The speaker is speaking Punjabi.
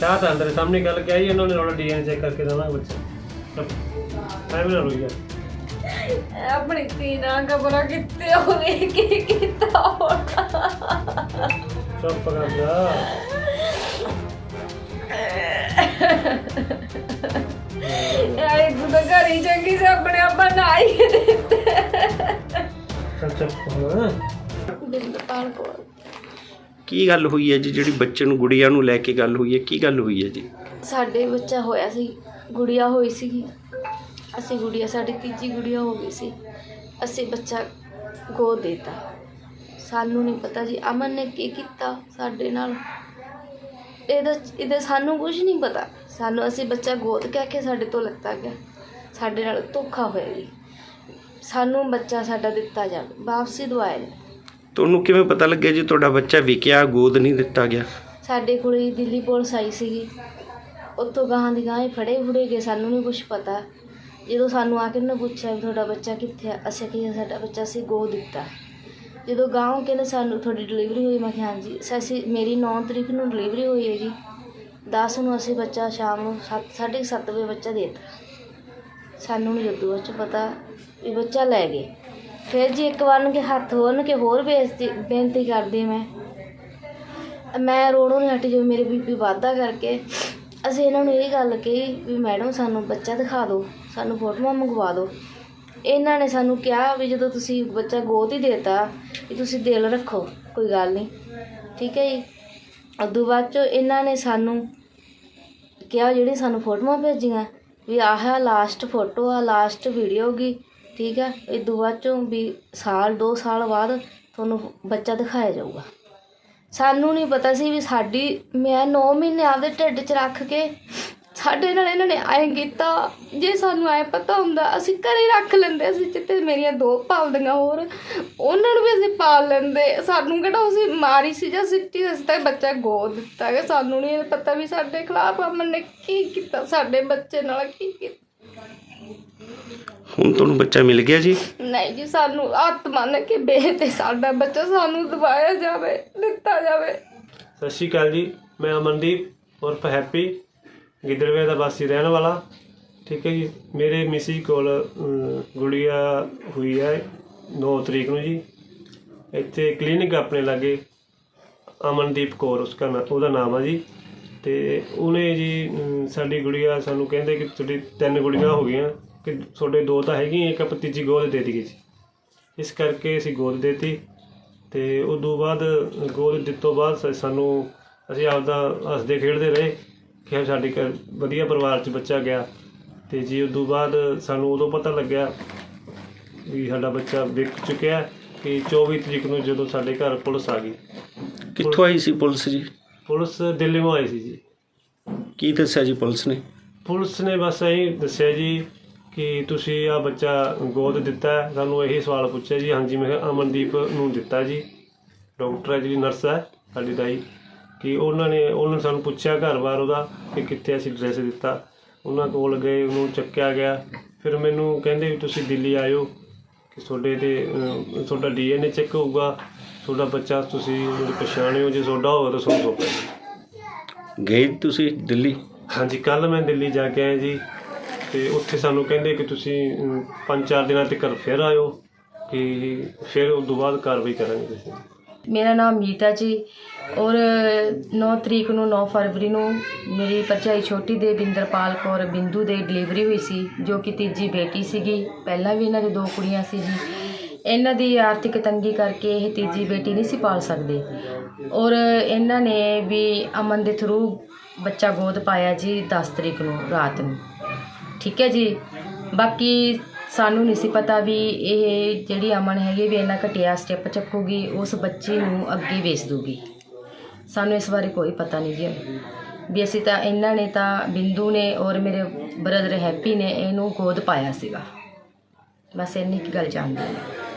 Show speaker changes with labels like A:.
A: ਚਾਹ ਤਾਂ ਅੰਦਰ ਸਾਹਮਣੇ ਗੱਲ ਕਿਹਾ ਜੀ ਇਹਨਾਂ ਨੇ ਰੋਣਾ ਡੀਐਨਏ ਚੈੱਕ ਕਰਕੇ ਦੇਣਾ ਬੱਚਾ ਐਵੇਂ ਨਾ ਰੋਈਆ
B: ਆਪਣੀ ਧੀ ਨਾਲ ਖਬਰਾਂ ਕਿੱਥੇ ਹੋਵੇ ਕੀ ਕੀਤਾ ਹੋਣਾ।
A: ਚੁੱਪ ਕਰ ਜਾ।
B: ਯਾਰ ਤੂੰ ਤਾਂ ਘਰ ਚੰਗੀ ਸੀ ਆਪਣੇ ਆਪ ਬਣਾਈ ਦਿੱਤੇ।
A: ਚੱਲ ਚੁੱਪ ਹੋ
B: ਬਿੰਦਪਾਲ ਕੋਲ।
C: ਕੀ ਗੱਲ ਹੋਈ ਹੈ ਜੀ? ਜਿਹੜੀ ਬੱਚੇ ਨੂੰ ਗੁੜੀਆ ਨੂੰ ਲੈ ਕੇ ਗੱਲ ਹੋਈ ਹੈ, ਕੀ ਗੱਲ ਹੋਈ ਹੈ ਜੀ?
B: ਸਾਡੇ ਬੱਚਾ ਹੋਇਆ ਸੀ, ਗੁੜੀਆ ਹੋਈ ਸੀ। ਅਸੀਂ ਗੁੜੀਆ, ਸਾਡੀ ਤੀਜੀ ਗੁੜੀਆ ਹੋ ਗਈ ਸੀ। ਅਸੀਂ ਬੱਚਾ ਗੋਦ ਦੇਤਾ। ਸਾਨੂੰ ਨਹੀਂ ਪਤਾ ਜੀ, ਅਮਨ ਨੇ ਕੀ ਕੀਤਾ ਸਾਡੇ ਨਾਲ? ਇਹਦਾ ਇਹਦਾ ਸਾਨੂੰ ਕੁਝ ਨਹੀਂ ਪਤਾ। ਸਾਨੂੰ, ਅਸੀਂ ਬੱਚਾ ਗੋਦ ਕਹਿ ਕੇ ਸਾਡੇ ਤੋਂ ਲੱਤਾ ਗਿਆ। ਸਾਡੇ ਨਾਲ ਧੋਖਾ ਹੋਇਆ ਜੀ। ਸਾਨੂੰ ਬੱਚਾ ਸਾਡਾ ਦਿੱਤਾ ਜਾਵੇ, ਵਾਪਸੀ ਦਵਾਇਆ ਜਾਵੇ
C: ਤੁਹਾਨੂੰ ਕਿਵੇਂ ਪਤਾ ਲੱਗਿਆ ਜੀ ਤੁਹਾਡਾ ਬੱਚਾ ਵਿਕਿਆ, ਗੋਦ ਨਹੀਂ ਦਿੱਤਾ ਗਿਆ?
B: ਸਾਡੇ ਕੋਲ ਹੀ ਦਿੱਲੀ ਪੁਲਿਸ ਆਈ ਸੀਗੀ। ਉੱਥੋਂ ਗਾਹਾਂ ਦੀ ਗਾਹਾਂ ਹੀ ਫੜੇ ਫੁੜੇ ਗਏ, ਸਾਨੂੰ ਨਹੀਂ ਕੁਝ ਪਤਾ। ਜਦੋਂ ਸਾਨੂੰ ਆ ਕੇ ਉਹਨੇ ਪੁੱਛਿਆ ਵੀ ਤੁਹਾਡਾ ਬੱਚਾ ਕਿੱਥੇ ਆ, ਅਸੀਂ ਕਿਹਾ ਸਾਡਾ ਬੱਚਾ ਸੀ ਗੋਦ ਦਿੱਤਾ। ਜਦੋਂ ਗਾਂਵ ਕਹਿੰਦੇ ਸਾਨੂੰ ਤੁਹਾਡੀ ਡਿਲੀਵਰੀ ਹੋਈ, ਮੈਂ ਕਿਹਾ ਹਾਂਜੀ, ਸ- ਅਸੀਂ ਮੇਰੀ 9 ਤਰੀਕ ਨੂੰ ਡਿਲੀਵਰੀ ਹੋਈ ਹੈ ਜੀ। 10 ਨੂੰ ਅਸੀਂ ਬੱਚਾ ਸ਼ਾਮ ਨੂੰ 7 7:30 ਵਜੇ ਬੱਚਾ ਦੇ ਦਿੱਤਾ। ਸਾਨੂੰ ਨਹੀਂ ਜਦੋਂ ਬਾਅਦ 'ਚ ਪਤਾ ਵੀ ਬੱਚਾ ਲੈ ਗਏ। ਫਿਰ ਜੀ ਇੱਕ ਵਾਰ ਕੇ ਹੱਥ ਹੋਣ ਕੇ ਹੋਰ ਬੇਇੱਜ਼ਤੀ, ਬੇਨਤੀ ਕਰਦੀ ਮੈਂ। ਮੈਂ ਰੋਣੋਂ ਨਹੀਂ ਹਟੀ ਜੋ ਮੇਰੇ ਬੀਪੀ ਵਾਧਾ ਕਰਕੇ। ਅਸੀਂ ਇਹਨਾਂ ਨੂੰ ਇਹ ਗੱਲ ਕਹੀ ਵੀ ਮੈਡਮ ਸਾਨੂੰ ਬੱਚਾ ਦਿਖਾ ਦਿਓ, ਸਾਨੂੰ ਫੋਟੋਆਂ ਮੰਗਵਾ ਦਿਓ। ਇਹਨਾਂ ਨੇ ਸਾਨੂੰ ਕਿਹਾ ਵੀ ਜਦੋਂ ਤੁਸੀਂ ਬੱਚਾ ਗੋਦ ਹੀ ਦੇਤਾ ਵੀ ਤੁਸੀਂ ਦਿਲ ਰੱਖੋ, ਕੋਈ ਗੱਲ ਨਹੀਂ। ਠੀਕ ਹੈ ਜੀ? ਉਦੋਂ ਬਾਅਦ ਚੋਂ ਇਹਨਾਂ ਨੇ ਸਾਨੂੰ ਕਿਹਾ ਜਿਹੜੀ ਸਾਨੂੰ ਫੋਟੋਆਂ ਭੇਜੀਆਂ, ਵੀ ਆਹ ਲਾਸਟ ਫੋਟੋ ਆ ਲਾਸਟ ਵੀਡੀਓ ਗਈ ਠੀਕ ਹੈ ਇਹ ਬਾਅਦ ਚੋਂ ਵੀ ਸਾਲ, ਦੋ ਸਾਲ ਬਾਅਦ ਤੁਹਾਨੂੰ ਬੱਚਾ ਦਿਖਾਇਆ ਜਾਊਗਾ। ਸਾਨੂੰ ਨਹੀਂ ਪਤਾ ਸੀ ਵੀ ਸਾਡੀ, ਮੈਂ ਨੌ ਮਹੀਨੇ ਆਪਦੇ ਢਿੱਡ 'ਚ ਰੱਖ ਕੇ ਸਾਡੇ ਨਾਲ ਇਹਨਾਂ ਨੇ ਐਂ ਕੀਤਾ, ਜੇ ਸਾਨੂੰ ਐਂ ਪਤਾ ਹੁੰਦਾ, ਅਸੀਂ ਘਰੇ ਰੱਖ ਲੈਂਦੇ ਅਸੀਂ ਜਿੱਤੇ ਮੇਰੀਆਂ ਦੋ ਪਾਲਦੀਆਂ ਹੋਰ, ਉਹਨਾਂ ਨੂੰ ਵੀ ਅਸੀਂ ਪਾਲ ਲੈਂਦੇ। ਸਾਨੂੰ ਕਿਹੜਾ ਅਸੀਂ ਮਾਰੀ ਸੀ ਜਾਂ ਸਿੱਟੀ, ਅਸੀਂ ਤਾਂ ਬੱਚਾ ਗੋਦ ਦਿੱਤਾ ਕਿ ਸਾਨੂੰ ਨਹੀਂ ਪਤਾ ਵੀ ਸਾਡੇ ਖਿਲਾਫ ਅਮਨ ਨੇ ਕੀ ਕੀਤਾ, ਸਾਡੇ ਬੱਚੇ ਨਾਲ ਕੀ ਕੀਤਾ।
C: ਹੁਣ ਤੁਹਾਨੂੰ ਬੱਚਾ ਮਿਲ ਗਿਆ ਜੀ?
B: ਨਹੀਂ ਜੀ ਸਾਨੂੰ ਹੱਥ ਮੰਨ ਕੇ ਬੇਨਤੀ ਸਾਡਾ ਬੱਚਾ ਸਾਨੂੰ ਦਵਾਇਆ ਜਾਵੇ ਦਿੱਤਾ ਜਾਵੇ।
A: ਸਤਿ ਸ਼੍ਰੀ ਅਕਾਲ ਜੀ ਮੈਂ ਅਮਨਦੀਪ ਉਰਫ ਹੈਪੀ ਗਿੱਦੜਵੇ ਦਾ ਵਾਸੀ ਰਹਿਣ ਵਾਲਾ। ਠੀਕ ਹੈ ਜੀ ਮੇਰੇ ਮਿਸੀ ਕੋਲ ਅਮ, ਗੁੜੀਆ ਹੋਈ ਹੈ 9 ਤਰੀਕ ਨੂੰ ਜੀ। ਇੱਥੇ ਕਲੀਨਿਕ ਆਪਣੇ ਲਾਗੇ ਅਮਨਦੀਪ ਕੌਰ ਉਸਕਾ ਨਾ ਉਹਦਾ ਨਾਮ ਆ ਜੀ। ਤੇ ਉਹਨੇ ਜੀ ਅਮ, ਸਾਡੀ ਗੁੜੀਆ ਸਾਨੂੰ ਕਹਿੰਦੇ ਕਿ ਤੁਹਾਡੀ ਤਿੰਨ ਗੁੜੀਆਂ ਹੋ ਗਈਆਂ। ਕਿ ਤੁਹਾਡੇ ਦੋ ਤਾਂ ਹੈਗੀਆਂ ਇੱਕ ਆਪਾਂ ਤੀਜੀ ਗੋਦ ਦੇ ਦਿੱਤੀ ਜੀ। ਇਸ ਕਰਕੇ ਅਸੀਂ ਗੋਦ ਦੇਤੀ ਤੇ ਉਦੋਂ ਬਾਅਦ ਗੋਦ ਦਿੱਤੋਂ ਬਾਅਦ ਸਾਨੂੰ ਅਸੀਂ ਆਪਦਾ ਹੱਸਦੇ ਖੇਡਦੇ ਰਹੇ ਕਿ ਸਾਡੇ ਵਧੀਆ ਪਰਿਵਾਰ 'ਚ ਬੱਚਾ ਗਿਆ। ਤੇ ਜੀ ਉਦੋਂ ਬਾਅਦ ਸਾਨੂੰ ਉਦੋਂ ਪਤਾ ਲੱਗਿਆ ਵੀ ਸਾਡਾ ਬੱਚਾ ਵਿਕ ਚੁੱਕਿਆ ਕਿ 24 ਤਰੀਕ ਨੂੰ ਜਦੋਂ ਸਾਡੇ ਘਰ ਪੁਲਿਸ ਆ ਗਈ।
C: ਕਿੱਥੋਂ ਆਈ ਸੀ ਪੁਲਿਸ ਜੀ?
A: ਪੁਲਿਸ ਦਿੱਲੀ ਤੋਂ ਆਈ ਸੀ ਜੀ।
C: ਕੀ ਦੱਸਿਆ ਜੀ ਪੁਲਿਸ ਨੇ?
A: ਪੁਲਿਸ ਨੇ ਬਸ ਇਹੀ ਦੱਸਿਆ ਜੀ ਕਿ ਤੁਸੀਂ ਆ ਬੱਚਾ ਗੋਦ ਦਿੱਤਾ ਹੈ। ਸਾਨੂੰ ਇਹੀ ਸਵਾਲ ਪੁੱਛਿਆ ਜੀ। ਹਾਂਜੀ ਮੈਂ ਕਿਹਾ ਅਮਨਦੀਪ ਨੂੰ ਦਿੱਤਾ ਜੀ। ਡਾਕਟਰ ਹੈ ਜਿਹੜੀ ਨਰਸ ਹੈ ਸਾਡੀ ਦਾਈ। ਕਿ ਉਹਨਾਂ ਨੇ ਉਹਨਾਂ ਨੇ ਸਾਨੂੰ ਪੁੱਛਿਆ ਘਰ-ਬਾਰ ਉਹਦਾ ਕਿ ਕਿੱਥੇ ਅਸੀਂ ਡਰੈਸ ਦਿੱਤਾ। ਉਹਨਾਂ ਕੋਲ ਗਏ ਉਹਨੂੰ ਚੱਕਿਆ ਗਿਆ। ਫਿਰ ਮੈਨੂੰ ਕਹਿੰਦੇ ਵੀ ਤੁਸੀਂ ਦਿੱਲੀ ਆਇਓ ਕਿ ਤੁਹਾਡੇ ਤੇ ਅਹ, ਤੁਹਾਡਾ ਡੀਐਨਏ ਚੈੱਕ ਹੋਊਗਾ। ਤੁਹਾਡਾ ਬੱਚਾ ਤੁਸੀਂ ਉਹਨੂੰ ਪਛਾਣਿਓ ਜੇ ਤੁਹਾਡਾ ਹੋਵੇ ਤਾਂ ਤੁਹਾਨੂੰ ਸੌਂਪਿਆ।
C: ਗਏ ਤੁਸੀਂ ਦਿੱਲੀ?
A: ਹਾਂਜੀ ਕੱਲ ਮੈਂ ਦਿੱਲੀ ਜਾ ਕੇ ਆਇਆ ਜੀ। ਤੇ ਉੱਥੇ ਸਾਨੂੰ ਕਹਿੰਦੇ ਕਿ ਤੁਸੀਂ ਅਮ, ਪੰਜ ਚਾਰ ਦਿਨਾਂ ਤੱਕ ਫਿਰ ਆਇਓ ਕਿ ਫਿਰ ਉਸ ਤੋਂ ਬਾਅਦ ਕਾਰਵਾਈ ਕਰਾਂਗੇ ਤੁਸੀਂ।
D: ਮੇਰਾ ਨਾਮ ਮੀਤਾ ਜੀ ਔਰ 9 ਤਰੀਕ ਨੂੰ 9 ਫਰਵਰੀ ਨੂੰ ਮੇਰੀ ਭਰਜਾਈ ਛੋਟੀ ਦੇ ਬਿੰਦਰਪਾਲ ਕੌਰ ਬਿੰਦੂ ਦੇ ਡਿਲੀਵਰੀ ਹੋਈ ਸੀ ਜੋ ਕਿ ਤੀਜੀ ਬੇਟੀ ਸੀਗੀ। ਪਹਿਲਾਂ ਵੀ ਇਹਨਾਂ ਦੇ ਦੋ ਕੁੜੀਆਂ ਸੀ ਜੀ। ਇਹਨਾਂ ਦੀ ਆਰਥਿਕ ਤੰਗੀ ਕਰਕੇ ਇਹ ਤੀਜੀ ਬੇਟੀ ਨਹੀਂ ਸੀ ਪਾਲ ਸਕਦੇ। ਔਰ ਇਹਨਾਂ ਨੇ ਵੀ ਅਮਨ ਦੇ ਥਰੂ ਬੱਚਾ ਗੋਦ ਪਾਇਆ ਜੀ 10 ਤਰੀਕ ਨੂੰ ਰਾਤ ਨੂੰ। ਠੀਕ ਹੈ ਜੀ। ਬਾਕੀ ਸਾਨੂੰ ਨਹੀਂ ਸੀ ਪਤਾ ਵੀ ਇਹ ਜਿਹੜੀ ਅਮਨ ਹੈਗੀ ਵੀ ਇੰਨਾ ਘਟਿਆ ਸਟੈਪ ਚੱਕੂਗੀ, ਉਸ ਬੱਚੀ ਨੂੰ ਅੱਗੇ ਵੇਚ ਦੂਗੀ ਸਾਨੂੰ ਇਸ ਬਾਰੇ ਕੋਈ ਪਤਾ ਨਹੀਂ ਜੀ। ਵੀ ਅਸੀਂ ਤਾਂ ਇਹਨਾਂ ਨੇ ਤਾਂ ਬਿੰਦੂ ਨੇ ਔਰ ਮੇਰੇ ਬ੍ਰਦਰ ਹੈਪੀ ਨੇ ਇਹਨੂੰ ਗੋਦ ਪਾਇਆ ਸੀਗਾ। ਬਸ ਇੰਨੀ ਕੁ ਗੱਲ ਜਾਣਦੇ ਹਾਂ।